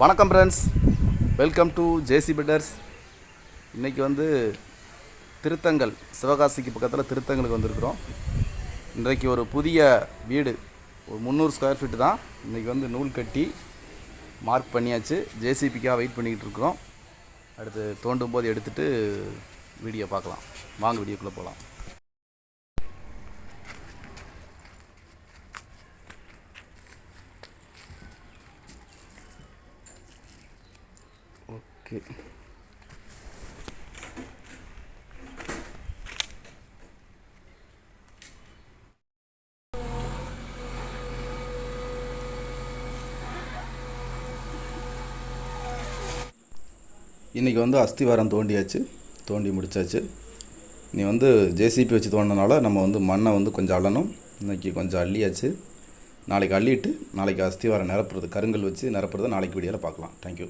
வணக்கம் friends welcome to J C builders இன்றைக்கி வந்து திருத்தங்கல் சிவகாசிக்கு பக்கத்தில் திருத்தங்களுக்கு வந்திருக்கிறோம். இன்றைக்கு ஒரு புதிய வீடு ஒரு முந்நூறு ஸ்கொயர் ஃபீட்டு தான். இன்றைக்கி வந்து நூல் கட்டி மார்க் பண்ணியாச்சு. ஜேசிபிக்காக வெயிட் பண்ணிக்கிட்டு இருக்கிறோம். அடுத்து தோண்டும் போது எடுத்துகிட்டு வீடியோ பார்க்கலாம். வாங்க வீடியோக்குள்ளே போகலாம் ஓகே இன்றைக்கி வந்து அஸ்திவாரம் தோண்டியாச்சு. தோண்டி முடிச்சாச்சு. நீ வந்து ஜேசிபி வச்சு தோண்டினால நம்ம வந்து மண்ணை வந்து கொஞ்சம் அள்ளணும். இன்றைக்கி கொஞ்சம் அள்ளியாச்சு. நாளைக்கு அள்ளிட்டு நாளைக்கு அஸ்திவாரம் நிரப்புறது கருங்கல் வச்சு நிரப்புறதை நாளைக்கு வீடியோவில் பார்க்கலாம். தேங்க்யூ